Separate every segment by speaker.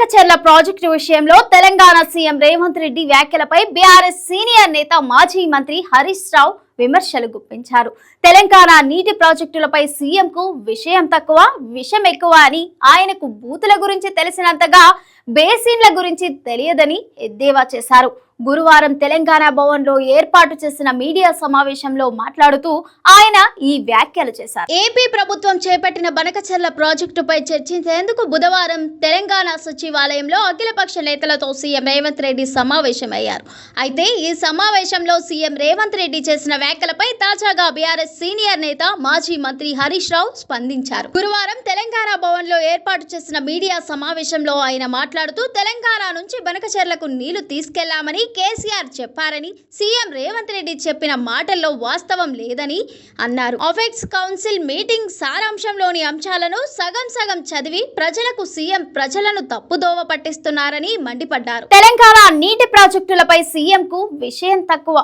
Speaker 1: Banakacherla project విషయంలో Telangana CM Revanth Reddy వ్యాఖ్యలపై BRS senior నేత మాజీ మంత్రి హరీష్ రావు విమర్శలు గుప్పించారు. తెలంగాణ నీటి ప్రాజెక్టులపై సీఎంకు విషయం తక్కువ విషం ఎక్కువ అని ఆయనకు బూతుల గురించి తెలిసినంతగా బేసిన్ల గురించి తెలియదని ఎద్దేవా చేశారు. గురువారం తెలంగాణ భవన్లో ఏర్పాటు చేసిన మీడియా సమావేశంలో మాట్లాడుతూ ఆయన ఈ వ్యాఖ్యలు చేశారు. ఏపీ ప్రభుత్వం చేపట్టిన బనకచెర్ల ప్రాజెక్టుపై చర్చించేందుకు బుధవారం తెలంగాణ సచివాలయంలో అఖిలపక్ష నేతలతో సీఎం రేవంత్ రెడ్డి సమావేశమయ్యారు. అయితే ఈ సమావేశంలో సీఎం రేవంత్ రెడ్డి చేసిన వ్యాఖ్యలపై తాజాగా బీఆర్ఎస్ సీనియర్ నేత మాజీ మంత్రి హరీష్ రావు స్పందించారు. గురువారం తెలంగాణ భవన్లో ఏర్పాటు చేసిన మీడియా సమావేశంలో ఆయన మాట్లాడుతూ తెలంగాణ నుంచి బనకచర్లకు నీళ్ళు తీసుకెళ్ళామని కేసీఆర్ చెప్పారని సీఎం రేవంత్ రెడ్డి చెప్పిన మాటల్లో వాస్తవం లేదని అన్నారు. అఫెక్స్ కౌన్సిల్ మీటింగ్ సారాంశంలోని అంశాలను సగం సగం చదివి ప్రజలకు సీఎం ప్రజలను తప్పుదోవ పట్టిస్తున్నారని మండిపడ్డారు. తెలంగాణ నీటి ప్రాజెక్టులపై సీఎం కు విషయం తక్కువ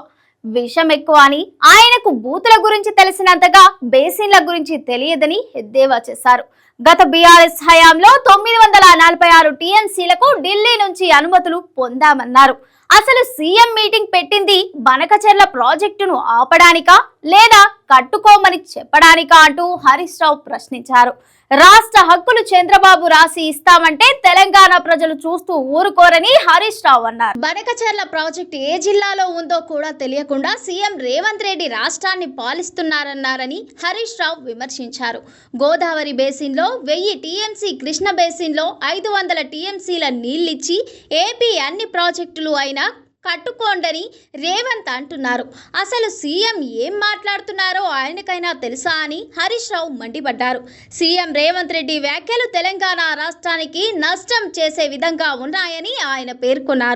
Speaker 1: విషం ఎక్కువ అని ఆయనకు బూతుల గురించి తెలిసినంతగా బేసిన్ల గురించి తెలియదని ఎద్దేవా చేశారు. గత బీఆర్ఎస్ హయాంలో తొమ్మిది వందల నలభై ఆరు టీఎంసీలకు ఢిల్లీ నుంచి అనుమతులు పొందామన్నారు. అసలు సీఎం మీటింగ్ పెట్టింది బనకచెర్ల ప్రాజెక్టును ఆపడానికా లేదా కట్టుకోమని చెప్పడానికా అంటూ హరీష్ రావు ప్రశ్నించారు. రాష్ట్ర హక్కులు చంద్రబాబు రాసి ఇస్తామంటే తెలంగాణ ప్రజలు చూస్తూ ఊరుకోరని హరీష్ రావు అన్నారు. బనకచెర్ల ప్రాజెక్టు ఏ జిల్లాలో ఉందో కూడా తెలియకుండా సీఎం రేవంత్ రెడ్డి రాష్ట్రాన్ని పాలిస్తున్నారన్నారని హరీష్ రావు విమర్శించారు. గోదావరి బేసిన్లో వెయ్యి టీఎంసీ కృష్ణ బేసిన్లో ఐదు వందల టీఎంసీల నీళ్ళిచ్చి ఏపీ అన్ని ప్రాజెక్టులు అయిన అయినా కట్టుకోండని రేవంత్ అంటున్నారు. అసలు సీఎం ఏం మాట్లాడుతున్నారో ఆయనకైనా తెలుసా అని హరీష్ రావు మండిపడ్డారు. సీఎం రేవంత్ రెడ్డి వ్యాఖ్యలు తెలంగాణ రాష్ట్రానికి నష్టం చేసే విధంగా ఉన్నాయని ఆయన పేర్కొన్నారు.